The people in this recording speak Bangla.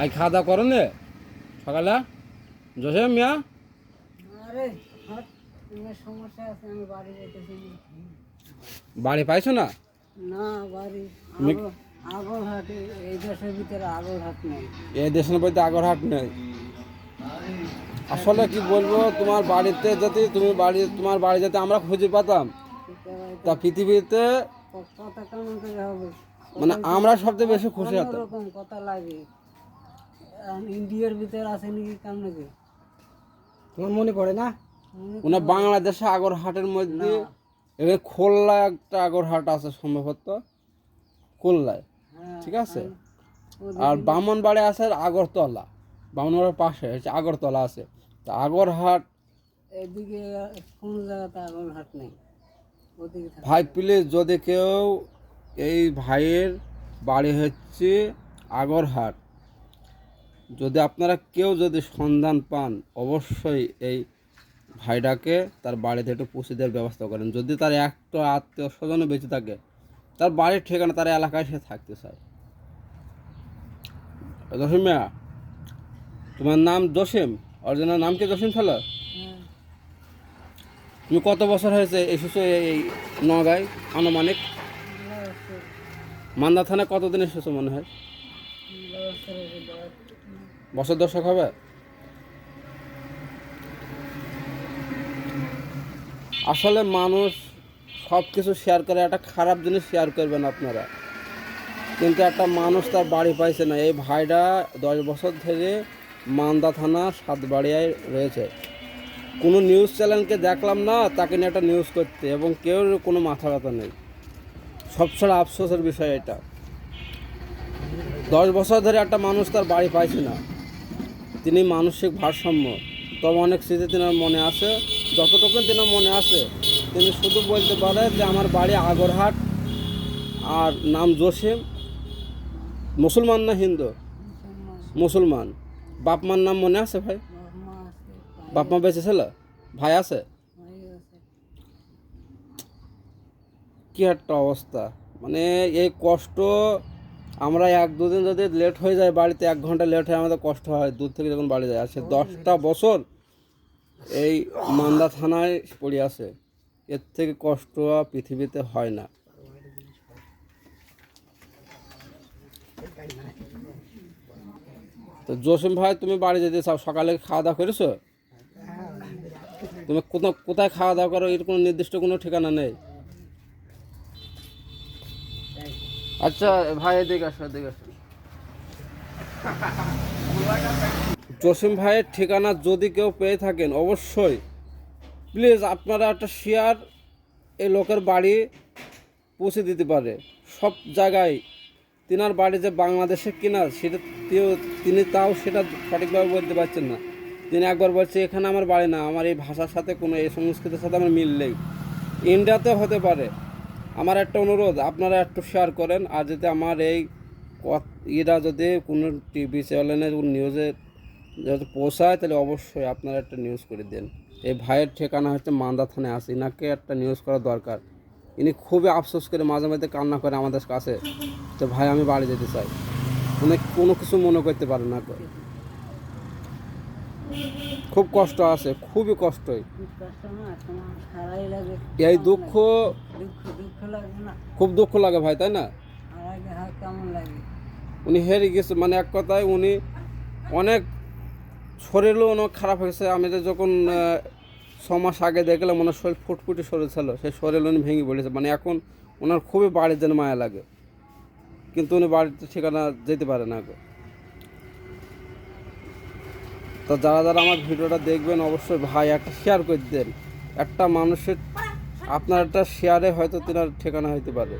আই খাওয়া দাওয়া করেন? রে সকালে? জসে মিয়া? বাড়ি না। পাইছো না? না এই দেশের বইতে আগরহাট নেই। আসলে কি বলব তোমার বাড়িতে যদি তুমি বাড়ি তোমার বাড়ি যাতে আমরা খুঁজে পেতাম তা পৃথিবীতে করে মানে আমরা সবচেয়ে বেশি খুশি হতাম। কথা লাগে। ইন্ডিয়ার ভিতরে আছে নাকি কেমন কি তোমার মনে পড়ে না? ওনার বাংলাদেশে আগরহাটের মধ্যে এখানে খোল্লা একটা আগরহাট আছে সম্ভবত। খুলনায় হ্যাঁ ঠিক আছে? আর বামনবাড়ি আছে আগরতলা। বামনবাড়ির পাশে হচ্ছে আগরতলা আছে। তা আগরহাট এদিকে কোন জায়গাতে আগর হাট নেই। ওদিকে ভাই প্লিজ যদি কেউ এই ভাইয়ের বাড়ি হচ্ছে আগরহাট যদি আপনারা কেউ যদি সন্ধান পান অবশ্যই এই ভাইটাকে তার বাড়িতে একটু পৌঁছে দেওয়ার ব্যবস্থা করেন। যদি তার একটা আত্মীয় স্বজনও বেঁচে থাকে তার বাড়ির ঠিকানা তার এলাকায় সে থাকতে চায়। জসিম মিয়া তোমার নাম জসিম? অরিজিনাল নাম কি জসিম ছিল হ্যাঁ। তুমি কত বছর হয়েছে এসেছ এই নগাঁয়? আনুমানিক? মান্দা থানায় কতদিন এসেছ মনে হয়? বছর দশক হবে? আসলে মানুষ সব কিছু শেয়ার করে, একটা খারাপ জিনিস শেয়ার করবেন আপনারা। কিন্তু একটা মানুষ তার বাড়ি পাইছে না। এই ভাইটা দশ বছর থেকে মান্দা থানা সাতবাড়িয়ায় রয়েছে। কোনো নিউজ চ্যানেলকে দেখলাম না, তাকে নিয়ে একটা নিউজ করতে। এবং কেউ কোনো মাথা ব্যথা নেই। সবসময় আফসোসের বিষয় এটা। দশ বছর ধরে একটা মানুষ তার বাড়ি পাইছে না। তিনি মানসিক ভারসাম্য। তবে অনেক স্মৃতি তিনার মনে আছে। যতটুকু তিনার মনে আছে, তিনি শুধু বলতে পারে যে আমার বাড়ি আগরহাট আর নাম জসিম। মুসলমান না হিন্দু? মুসলমান। বাপ মার নাম মনে আছে ভাই? বাপ মা বেঁচে ছিল? ভাই আছে? কি একটা অবস্থা। মানে এই কষ্ট আমরা এক দুদিন যদি লেট হয়ে যায় বাড়িতে এক ঘণ্টা লেট হয় আমাদের কষ্ট হয় দূর থেকে যখন বাড়ি যায়। আর সে দশটা বছর এই মান্দা থানায় পড়ে আছে। এর থেকে কষ্ট পৃথিবীতে হয় না। তো জসিম ভাই তুমি বাড়ি যেতে চাও সকালে খাওয়া দাওয়া করেছ তুমি কোথাও কোথায় খাওয়া দাওয়া করো? এর কোনো নির্দিষ্ট কোনো ঠিকানা নেই? আচ্ছা ভাই, এদিকে আসো এদিকে আসো। জসিম ভাইয়ের ঠিকানা যদি কেউ পেয়ে থাকেন, অবশ্যই। প্লিজ, আপনারা একটা শেয়ার এই লোকের বাড়ি পৌঁছে দিতে পারে। সব জায়গায় তিনার বাড়ি যে বাংলাদেশে কিনা, সেটা তিনি তাও সেটা সঠিকভাবে বলতে পারছেন না। তিনি একবার বলছে, এখানে আমার বাড়ি না, আমার এই ভাষার সাথে কোনো, এই সংস্কৃতির সাথে আমার মিল নেই। ইন্ডিয়াতে হতে পারে। আমার একটা অনুরোধ, আপনারা একটু শেয়ার করেন। আর যদি আমার এই ইয়েটা যদি কোনো টিভি চ্যানেলে নিউজে যদি পৌঁছায়, তাহলে অবশ্যই আপনারা একটা নিউজ করে দেন। এই ভাইয়ের ঠিকানা হচ্ছে মান্দা থানায় আছে। ইনাকে একটা নিউজ করা দরকার। ইনি খুবই আফসোস করে মাঝে মাঝে কান্না করে আমাদের কাছে। তো ভাই, আমি বাড়ি যেতে চাই। উনি কোনো কিছু মনে করতে পারে না। খুব কষ্ট আছে খুবই কষ্টই। এই দুঃখ খুব দুঃখ লাগে ভাই তাই না? উনি হেরে গেছে মানে এক কথায় উনি অনেক শরীরও অনেক খারাপ হয়েছে। আমি যখন ছ মাস আগে দেখলাম ওনার শরীর ফুটফুটে শরীর ছিল সেই শরীর উনি ভেঙে পড়েছে। মানে এখন ওনার খুবই বাড়ির যেন মায়া লাগে। কিন্তু উনি বাড়িতে ঠিকানা যেতে পারে না তো যারা যারা আমার ভিডিওটা দেখবেন, অবশ্যই ভাই একটা শেয়ার করে দেন। একটা মানুষের আপনার একটা শেয়ারে হয়তো তিনার ঠিকানা হইতে পারে।